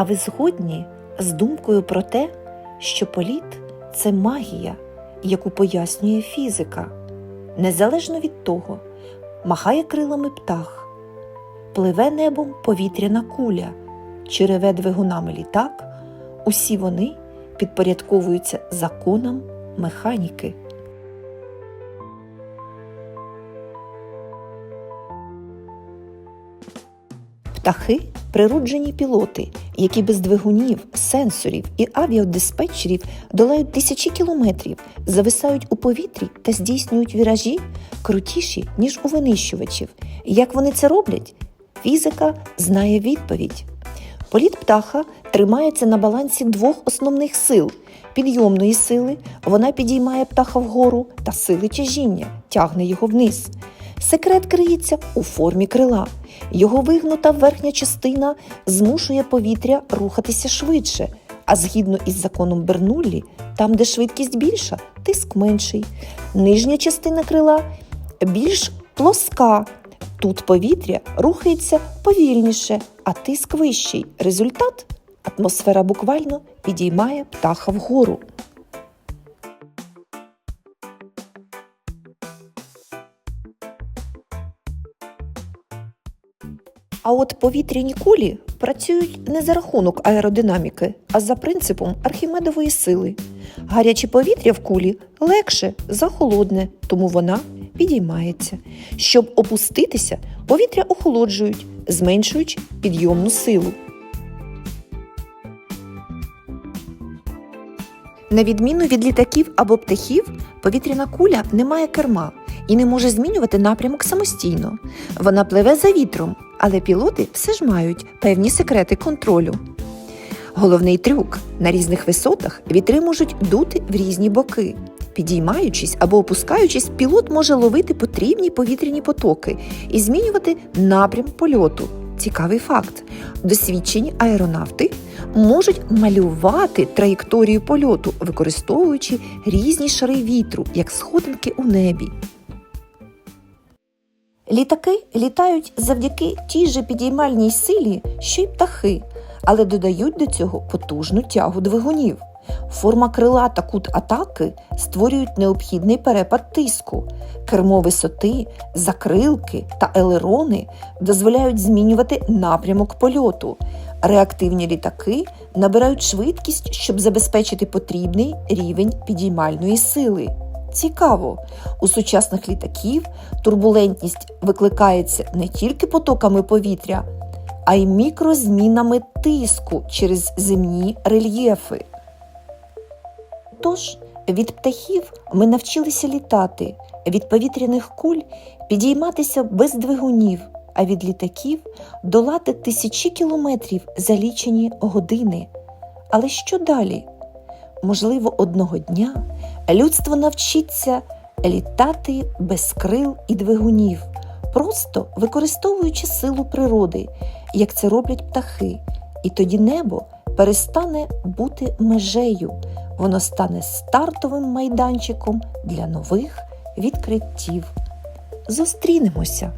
А ви згодні з думкою про те, що політ це магія, яку пояснює фізика, незалежно від того, махає крилами птах, пливе небом повітряна куля, чи реве двигунами літак, усі вони підпорядковуються законам механіки. Птахи природжені пілоти, які без двигунів, сенсорів і авіадиспетчерів долають тисячі кілометрів, зависають у повітрі та здійснюють віражі крутіші, ніж у винищувачів. Як вони це роблять? Фізика знає відповідь. Політ птаха тримається на балансі двох основних сил підйомної сили, вона підіймає птаха вгору, та сили тяжіння тягне його вниз. Секрет криється у формі крила. Його вигнута верхня частина змушує повітря рухатися швидше, а згідно із законом Бернуллі, там, де швидкість більша, тиск менший. Нижня частина крила більш плоска. Тут повітря рухається повільніше, а тиск вищий. Результат атмосфера буквально підіймає птаха вгору. А от повітряні кулі працюють не за рахунок аеродинаміки, а за принципом архімедової сили. Гаряче повітря в кулі легше за холодне, тому вона підіймається. Щоб опуститися, повітря охолоджують, зменшуючи підйомну силу. На відміну від літаків або птахів, повітряна куля не має керма і не може змінювати напрямок самостійно. Вона пливе за вітром, але пілоти все ж мають певні секрети контролю. Головний трюк на різних висотах вітри можуть дути в різні боки. Підіймаючись або опускаючись, пілот може ловити потрібні повітряні потоки і змінювати напрям польоту. Цікавий факт: досвідчені аеронавти можуть малювати траєкторію польоту, використовуючи різні шари вітру, як сходинки у небі. Літаки літають завдяки тій же підіймальній силі, що й птахи, але додають до цього потужну тягу двигунів. Форма крила та кут атаки створюють необхідний перепад тиску. Кермо висоти, закрилки та елерони дозволяють змінювати напрямок польоту. Реактивні літаки набирають швидкість, щоб забезпечити потрібний рівень підіймальної сили. Цікаво, у сучасних літаків турбулентність викликається не тільки потоками повітря, а й мікрозмінами тиску через земні рельєфи. Тож від птахів ми навчилися літати, від повітряних куль підійматися без двигунів, а від літаків долати тисячі кілометрів за лічені години. Але що далі? Можливо, одного дня людство навчиться літати без крил і двигунів, просто використовуючи силу природи, як це роблять птахи, і тоді небо перестане бути межею, воно стане стартовим майданчиком для нових відкриттів. Зустрінемося!